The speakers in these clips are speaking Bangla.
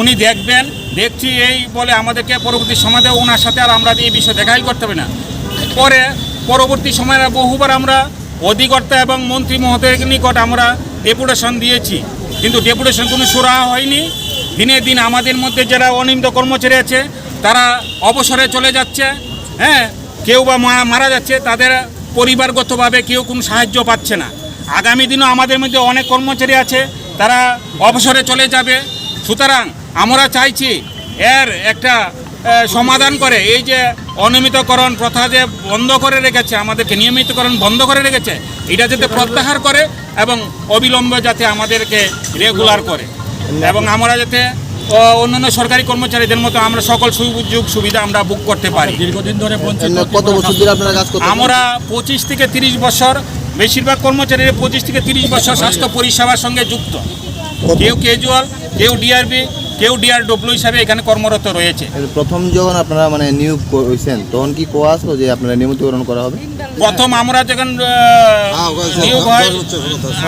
উনি দেখবেন দেখছি এই বলে আমাদেরকে পরবর্তী সমাজে ওনার সাথে আর আমরা এই বিষয়ে দেখাই করতে হবে না। পরে পরবর্তী সময়ে বহুবার আমরা অধিকর্তা এবং মন্ত্রী মহোদয়ের নিকট আমরা ডেপুটেশন দিয়েছি। কিন্তু ডেপুটেশন কোনো সুরা হয়নি। দিনে দিন আমাদের মধ্যে যারা অনিয়মিত কর্মচারী আছে তারা অবসরে চলে যাচ্ছে হ্যাঁ? কেউ বা মারা যাচ্ছে তাদের পরিবারগতভাবে কেউ কোনো সাহায্য পাচ্ছে না। আগামী দিনও আমাদের মধ্যে অনেক কর্মচারী আছে তারা অবসরে চলে যাবে। সুতরাং আমরা চাইছি এর একটা সমাধান করে। এই যে অনিয়মিতকরণ প্রথা যে বন্ধ করে রেখেছে আমাদেরকে নিয়মিতকরণ বন্ধ করে রেখেছে এটা যাতে প্রত্যাহার করে এবং অবিলম্বে যাতে আমাদেরকে রেগুলার করে। এবং আমরা যাতে অন্যান্য সরকারি কর্মচারীদের মতো আমরা সকল সুযোগ সুবিধা আমরা বুক করতে পারি। দীর্ঘদিন ধরে কত বছর ধরে আপনারা কাজ আমরা পঁচিশ থেকে তিরিশ বছর বেশিরভাগ কর্মচারীরা পঁচিশ থেকে তিরিশ বছর স্বাস্থ্য পরিষেবার সঙ্গে যুক্ত। কেউ ক্যাজুয়াল কেউ ডিআরবি কেউ ডিআরডব্লিউ হিসাবে এখানে কর্মরত রয়েছে। প্রথম যখন আপনারা মানে নিয়োগ করেছেন তখন কি কোয়া আসলো যে আপনারা নিয়মিতকরণ করা হবে? প্রথম আমরা যখন নিয়োগ হয়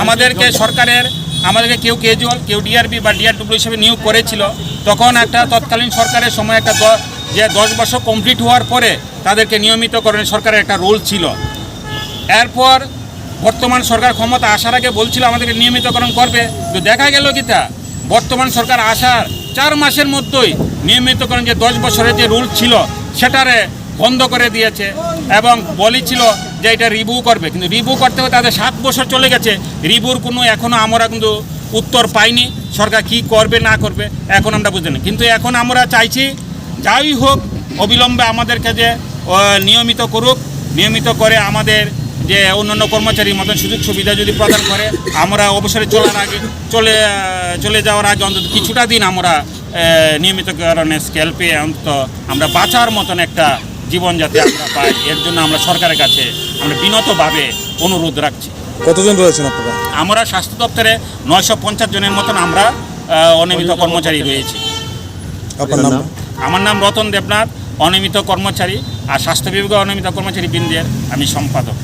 আমাদেরকে সরকারের আমাদেরকে কেউ ক্যাজুয়াল কেউ ডিআরবি বা ডিআরডব্লিউ হিসেবে নিয়োগ করেছিল। তখন একটা তৎকালীন সরকারের সময় একটা যে দশ বছর কমপ্লিট হওয়ার পরে তাদেরকে নিয়মিতকরণের সরকারের একটা রোল ছিল। এরপর বর্তমান সরকার ক্ষমতা আসার আগে বলছিল আমাদেরকে নিয়মিতকরণ করবে। তো দেখা গেল কি তা বর্তমান সরকার আসার চার মাসের মধ্যেই নিয়মিতকরণ যে দশ বছরের যে রুল ছিল, সেটারে বন্ধ করে দিয়েছে এবং বলেছিল যে এটা রিভিউ করবে। কিন্তু রিভিউ করতে হবে তাদের সাত বছর চলে গেছে। রিভিউর কোনো এখনও আমরা কিন্তু উত্তর পাইনি, সরকার কি করবে, না করবে, এখন আমরা বুঝতে না কিন্তু এখন আমরা চাইছি, যাই হোক, অবিলম্বে আমাদেরকে যে নিয়মিত করুক, নিয়মিত করে আমাদের যে অন্যান্য কর্মচারীর মতন সুযোগ সুবিধা যদি প্রদান করে আমরা অবসরে চলার আগে চলে চলে যাওয়ার আগে অন্তত কিছুটা দিন আমরা নিয়মিত কারণে স্কেল পেয়ে অন্তত আমরা বাঁচার মতন একটা জীবন যাতে আমরা পাই। এর জন্য আমরা সরকারের কাছে আমরা বিনতভাবে অনুরোধ রাখছি। কতজন রয়েছেন আপনারা? আমরা স্বাস্থ্য দপ্তরে নয়শো পঞ্চাশ জনের মতন আমরা অনিয়মিত কর্মচারী রয়েছি। আপনার নাম? আমার নাম রতন দেবনাথ অনিয়মিত কর্মচারী আর স্বাস্থ্য বিভাগে অনিয়মিত কর্মচারী বৃন্দের আমি সম্পাদক।